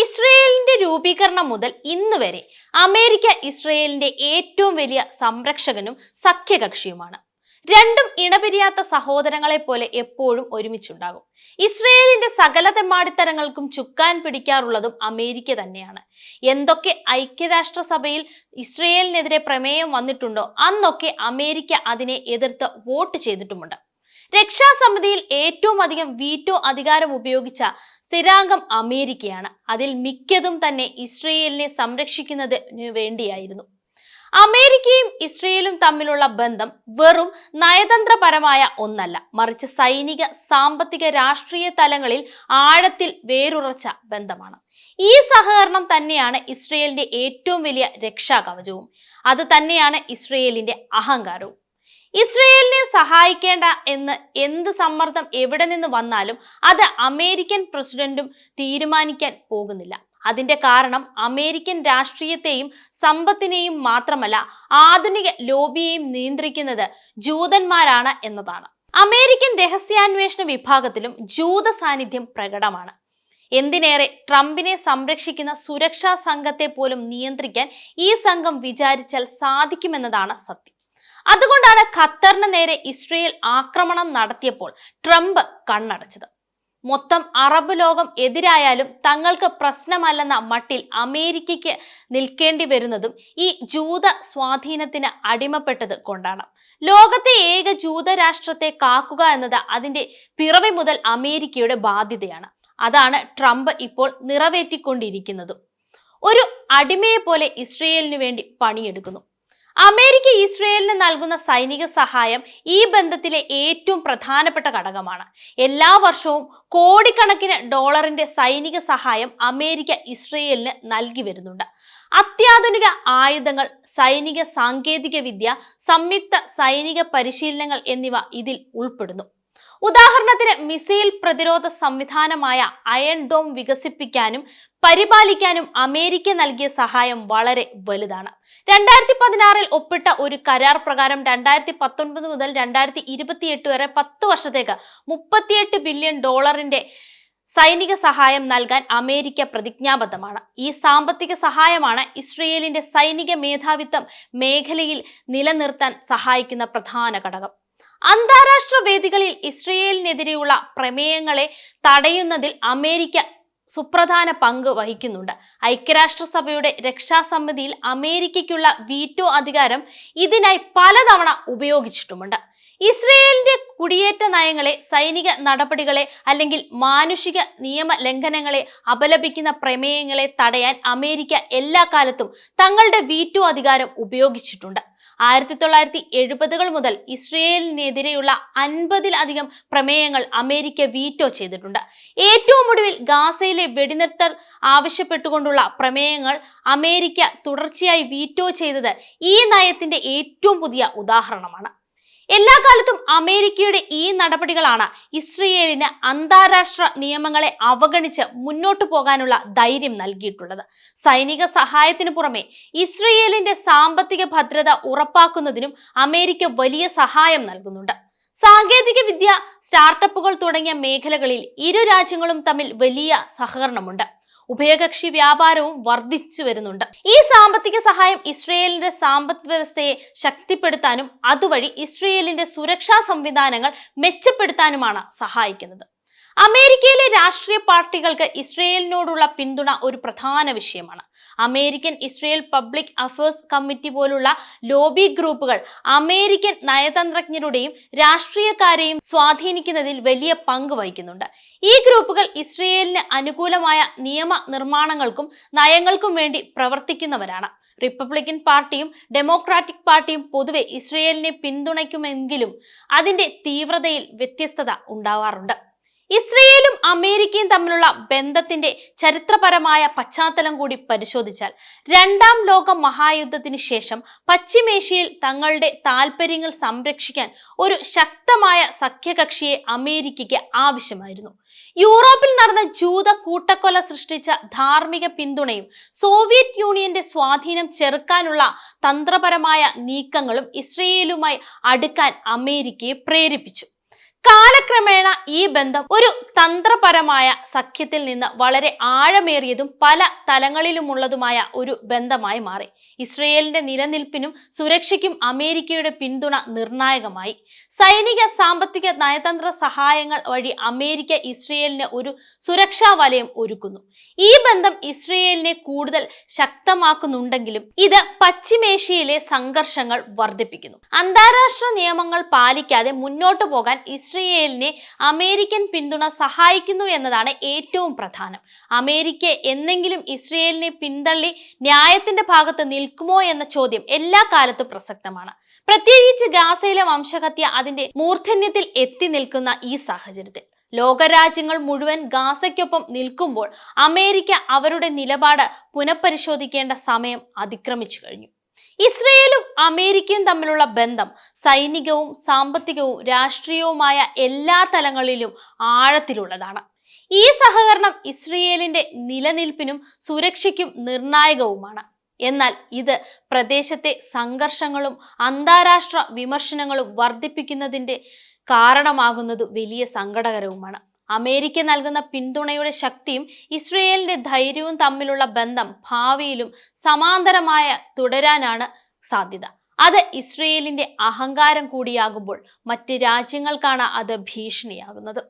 ഇസ്രയേലിന്റെ രൂപീകരണം മുതൽ ഇന്ന് വരെ അമേരിക്ക ഇസ്രയേലിന്റെ ഏറ്റവും വലിയ സംരക്ഷകനും സഖ്യകക്ഷിയുമാണ്. രണ്ടും ഇണപിരിയാത്ത സഹോദരങ്ങളെ പോലെ എപ്പോഴും ഒരുമിച്ചുണ്ടാകും. ഇസ്രയേലിന്റെ സകല തെമ്മാടിത്തരങ്ങൾക്കും ചുക്കാൻ പിടിക്കാറുള്ളതും അമേരിക്ക തന്നെയാണ്. എന്തൊക്കെ ഐക്യരാഷ്ട്രസഭയിൽ ഇസ്രയേലിനെതിരെ പ്രമേയം വന്നിട്ടുണ്ടോ അന്നൊക്കെ അമേരിക്ക അതിനെ എതിർത്ത് വോട്ട് ചെയ്തിട്ടുമുണ്ട്. രക്ഷാസമിതിയിൽ ഏറ്റവും അധികം വീറ്റോ അധികാരം ഉപയോഗിച്ച സ്ഥിരാംഗം അമേരിക്കയാണ്. അതിൽ മിക്കതും തന്നെ ഇസ്രയേലിനെ സംരക്ഷിക്കുന്നതിനു വേണ്ടിയായിരുന്നു. അമേരിക്കയും ഇസ്രയേലും തമ്മിലുള്ള ബന്ധം വെറും നയതന്ത്രപരമായ ഒന്നല്ല. മറിച്ച് സൈനിക സാമ്പത്തിക രാഷ്ട്രീയ തലങ്ങളിൽ ആഴത്തിൽ വേരുറച്ച ബന്ധമാണ്. ഈ സഹകരണം തന്നെയാണ് ഇസ്രയേലിന്റെ ഏറ്റവും വലിയ രക്ഷാകവചവും. അത് തന്നെയാണ് ഇസ്രയേലിന്റെ അഹങ്കാരവും. ഇസ്രയേലിനെ സഹായിക്കേണ്ട എന്ന് എന്ത് സമ്മർദ്ദം എവിടെ നിന്ന് വന്നാലും അത് അമേരിക്കൻ പ്രസിഡന്റും തീരുമാനിക്കാൻ പോകുന്നില്ല. അതിന്റെ കാരണം അമേരിക്കൻ രാഷ്ട്രീയത്തെയും സമ്പത്തിനെയും മാത്രമല്ല ആധുനിക ലോബിയെയും നിയന്ത്രിക്കുന്നത് ജൂതന്മാരാണ് എന്നതാണ്. അമേരിക്കൻ രഹസ്യാന്വേഷണ വിഭാഗത്തിലും ജൂത സാന്നിധ്യം പ്രകടമാണ്. എന്തിനേറെ ട്രംപിനെ സംരക്ഷിക്കുന്ന സുരക്ഷാ സംഘത്തെ പോലും നിയന്ത്രിക്കാൻ ഈ സംഘം വിചാരിച്ചാൽ സാധിക്കുമെന്നതാണ് സത്യം. അതുകൊണ്ടാണ് ഖത്തറിന് നേരെ ഇസ്രയേൽ ആക്രമണം നടത്തിയപ്പോൾ ട്രംപ് കണ്ണടച്ചത്. മൊത്തം അറബ് ലോകം എതിരായാലും തങ്ങൾക്ക് പ്രശ്നമല്ലെന്ന മട്ടിൽ അമേരിക്കയ്ക്ക് നിൽക്കേണ്ടി വരുന്നതും ഈ ജൂത സ്വാധീനത്തിന് അടിമപ്പെട്ടത് കൊണ്ടാണ്. ലോകത്തെ ഏക ജൂത രാഷ്ട്രത്തെ കാക്കുക എന്നത് അതിന്റെ പിറവി മുതൽ അമേരിക്കയുടെ ബാധ്യതയാണ്. അതാണ് ട്രംപ് ഇപ്പോൾ നിറവേറ്റിക്കൊണ്ടിരിക്കുന്നതും. ഒരു അടിമയെ പോലെ ഇസ്രയേലിന് വേണ്ടി പണിയെടുക്കുന്നു. അമേരിക്ക ഇസ്രയേലിന് നൽകുന്ന സൈനിക സഹായം ഈ ബന്ധത്തിലെ ഏറ്റവും പ്രധാനപ്പെട്ട ഘടകമാണ്. എല്ലാ വർഷവും കോടിക്കണക്കിന് ഡോളറിന്റെ സൈനിക സഹായം അമേരിക്ക ഇസ്രയേലിന് നൽകി വരുന്നുണ്ട്. അത്യാധുനിക ആയുധങ്ങൾ സൈനിക സാങ്കേതിക വിദ്യ സംയുക്ത സൈനിക പരിശീലനങ്ങൾ എന്നിവ ഇതിൽ ഉൾപ്പെടുന്നു. ഉദാഹരണത്തിന് മിസൈൽ പ്രതിരോധ സംവിധാനമായ അയൺ ഡോം വികസിപ്പിക്കാനും പരിപാലിക്കാനും അമേരിക്ക നൽകിയ സഹായം വളരെ വലുതാണ്. രണ്ടായിരത്തി പതിനാറിൽ ഒപ്പിട്ട ഒരു കരാർ പ്രകാരം രണ്ടായിരത്തി പത്തൊൻപത് മുതൽ രണ്ടായിരത്തി ഇരുപത്തിയെട്ട് വരെ പത്ത് വർഷത്തേക്ക് മുപ്പത്തിയെട്ട് ബില്യൺ ഡോളറിന്റെ സൈനിക സഹായം നൽകാൻ അമേരിക്ക പ്രതിജ്ഞാബദ്ധമാണ്. ഈ സാമ്പത്തിക സഹായമാണ് ഇസ്രയേലിന്റെ സൈനിക മേധാവിത്വം മേഖലയിൽ നിലനിർത്താൻ സഹായിക്കുന്ന പ്രധാന ഘടകം. അന്താരാഷ്ട്ര വേദികളിൽ ഇസ്രയേലിനെതിരെയുള്ള പ്രമേയങ്ങളെ തടയുന്നതിൽ അമേരിക്ക സുപ്രധാന പങ്ക് വഹിക്കുന്നുണ്ട്. ഐക്യരാഷ്ട്രസഭയുടെ രക്ഷാസമിതിയിൽ അമേരിക്കയ്ക്കുള്ള വീറ്റോ അധികാരം ഇതിനായി പലതവണ ഉപയോഗിച്ചിട്ടുമുണ്ട്. ഇസ്രയേലിന്റെ കുടിയേറ്റ നയങ്ങളെ സൈനിക നടപടികളെ അല്ലെങ്കിൽ മാനുഷിക നിയമ ലംഘനങ്ങളെ അപലപിക്കുന്ന പ്രമേയങ്ങളെ തടയാൻ അമേരിക്ക എല്ലാ കാലത്തും തങ്ങളുടെ വീറ്റോ അധികാരം ഉപയോഗിച്ചിട്ടുണ്ട്. ആയിരത്തി തൊള്ളായിരത്തി എഴുപതുകൾ മുതൽ ഇസ്രയേലിനെതിരെയുള്ള അൻപതിലധികം പ്രമേയങ്ങൾ അമേരിക്ക വീറ്റോ ചെയ്തിട്ടുണ്ട്. ഏറ്റവും ഒടുവിൽ ഗാസയിലെ വെടിനിർത്തൽ ആവശ്യപ്പെട്ടുകൊണ്ടുള്ള പ്രമേയങ്ങൾ അമേരിക്ക തുടർച്ചയായി വീറ്റോ ചെയ്തത് ഈ നയത്തിന്റെ ഏറ്റവും പുതിയ ഉദാഹരണമാണ്. എല്ലാ കാലത്തും അമേരിക്കയുടെ ഈ നടപടികളാണ് ഇസ്രയേലിന് അന്താരാഷ്ട്ര നിയമങ്ങളെ അവഗണിച്ച് മുന്നോട്ടു പോകാനുള്ള ധൈര്യം നൽകിയിട്ടുള്ളത്. സൈനിക സഹായത്തിനു പുറമെ ഇസ്രയേലിന്റെ സാമ്പത്തിക ഭദ്രത ഉറപ്പാക്കുന്നതിനും അമേരിക്ക വലിയ സഹായം നൽകുന്നുണ്ട്. സാങ്കേതിക വിദ്യ സ്റ്റാർട്ടപ്പുകൾ തുടങ്ങിയ മേഖലകളിൽ ഇരു രാജ്യങ്ങളും തമ്മിൽ വലിയ സഹകരണമുണ്ട്. ഉഭയകക്ഷി വ്യാപാരവും വർദ്ധിച്ചു വരുന്നുണ്ട്. ഈ സാമ്പത്തിക സഹായം ഇസ്രയേലിന്റെ സാമ്പത്ത് വ്യവസ്ഥയെ ശക്തിപ്പെടുത്താനും അതുവഴി ഇസ്രയേലിന്റെ സുരക്ഷാ സംവിധാനങ്ങൾ മെച്ചപ്പെടുത്താനുമാണ് സഹായിക്കുന്നത്. അമേരിക്കയിലെ രാഷ്ട്രീയ പാർട്ടികൾക്ക് ഇസ്രയേലിനോടുള്ള പിന്തുണ ഒരു പ്രധാന വിഷയമാണ്. American Israel public affairs committee പോലുള്ള ലോബി ഗ്രൂപ്പുകൾ അമേരിക്കൻ നയതന്ത്രജ്ഞരുടെയും രാഷ്ട്രീയക്കാരെയും സ്വാധീനിക്കുന്നതിൽ വലിയ പങ്ക് വഹിക്കുന്നുണ്ട്. ഈ ഗ്രൂപ്പുകൾ ഇസ്രയേലിന് അനുകൂലമായ നിയമ നിർമ്മാണങ്ങൾക്കും നയങ്ങൾക്കും വേണ്ടി പ്രവർത്തിക്കുന്നവരാണ്. റിപ്പബ്ലിക്കൻ പാർട്ടിയും ഡെമോക്രാറ്റിക് പാർട്ടിയും പൊതുവെ ഇസ്രയേലിനെ പിന്തുണയ്ക്കുമെങ്കിലും അതിന്റെ തീവ്രതയിൽ വ്യത്യസ്തത ഉണ്ടാവാറുണ്ട്. ഇസ്രയേലും അമേരിക്കയും തമ്മിലുള്ള ബന്ധത്തിന്റെ ചരിത്രപരമായ പശ്ചാത്തലം കൂടി പരിശോധിച്ചാൽ രണ്ടാം ലോക മഹായുദ്ധത്തിന് ശേഷം പശ്ചിമേഷ്യയിൽ തങ്ങളുടെ താൽപ്പര്യങ്ങൾ സംരക്ഷിക്കാൻ ഒരു ശക്തമായ സഖ്യകക്ഷിയെ അമേരിക്കയ്ക്ക് ആവശ്യമായിരുന്നു. യൂറോപ്പിൽ നടന്ന ജൂത കൂട്ടക്കൊല സൃഷ്ടിച്ച ധാർമ്മിക പിന്തുണയും സോവിയറ്റ് യൂണിയന്റെ സ്വാധീനം ചെറുക്കാനുള്ള തന്ത്രപരമായ നീക്കങ്ങളും ഇസ്രയേലുമായി അടുക്കാൻ അമേരിക്കയെ പ്രേരിപ്പിച്ചു. കാലക്രമേണ ഈ ബന്ധം ഒരു തന്ത്രപരമായ സഖ്യത്തിൽ നിന്ന് വളരെ ആഴമേറിയതും പല തലങ്ങളിലുമുള്ളതുമായ ഒരു ബന്ധമായി മാറി. ഇസ്രയേലിന്റെ നിലനിൽപ്പിനും സുരക്ഷയ്ക്കും അമേരിക്കയുടെ പിന്തുണ നിർണായകമായി. സൈനിക സാമ്പത്തിക നയതന്ത്ര സഹായങ്ങൾ വഴി അമേരിക്ക ഇസ്രയേലിന് ഒരു സുരക്ഷാ വലയം ഒരുക്കുന്നു. ഈ ബന്ധം ഇസ്രയേലിനെ കൂടുതൽ ശക്തമാക്കുന്നുണ്ടെങ്കിലും ഇത് പശ്ചിമേഷ്യയിലെ സംഘർഷങ്ങൾ വർദ്ധിപ്പിക്കുന്നു. അന്താരാഷ്ട്ര നിയമങ്ങൾ പാലിക്കാതെ മുന്നോട്ടു പോകാൻ ഇസ്രയേലിനെ അമേരിക്കൻ പിന്തുണ സഹായിക്കുന്നു എന്നതാണ് ഏറ്റവും പ്രധാനം. അമേരിക്ക എന്നെങ്കിലും ഇസ്രയേലിനെ പിന്തള്ളി ന്യായത്തിന്റെ ഭാഗത്ത് നിൽക്കുമോ എന്ന ചോദ്യം എല്ലാ കാലത്തും പ്രസക്തമാണ്. പ്രത്യേകിച്ച് ഗാസയിലെ വംശഹത്യ അതിന്റെ മൂർധന്യത്തിൽ എത്തി നിൽക്കുന്ന ഈ സാഹചര്യത്തിൽ. ലോകരാജ്യങ്ങൾ മുഴുവൻ ഗാസയ്ക്കൊപ്പം നിൽക്കുമ്പോൾ അമേരിക്ക അവരുടെ നിലപാട് പുനഃപരിശോധിക്കേണ്ട സമയം അതിക്രമിച്ചു കഴിഞ്ഞു. ഇസ്രയേലും അമേരിക്കയും തമ്മിലുള്ള ബന്ധം സൈനികവും സാമ്പത്തികവും രാഷ്ട്രീയവുമായ എല്ലാ തലങ്ങളിലും ആഴത്തിലുള്ളതാണ്. ഈ സഹകരണം ഇസ്രയേലിന്റെ നിലനിൽപ്പിനും സുരക്ഷയ്ക്കും നിർണായകവുമാണ്. എന്നാൽ ഇത് പ്രദേശത്തെ സംഘർഷങ്ങളും അന്താരാഷ്ട്ര വിമർശനങ്ങളും വർദ്ധിപ്പിക്കുന്നതിന്റെ കാരണമാകുന്നത് വലിയ സങ്കടകരവുമാണ്. അമേരിക്ക നൽകുന്ന പിന്തുണയുടെ ശക്തിയും ഇസ്രയേലിന്റെ ധൈര്യവും തമ്മിലുള്ള ബന്ധം ഭാവിയിലും സമാന്തരമായ തുടരാനാണ് സാധ്യത. അത് ഇസ്രയേലിന്റെ അഹങ്കാരം കൂടിയാകുമ്പോൾ മറ്റ് രാജ്യങ്ങൾക്കാണ് അത് ഭീഷണിയാകുന്നത്.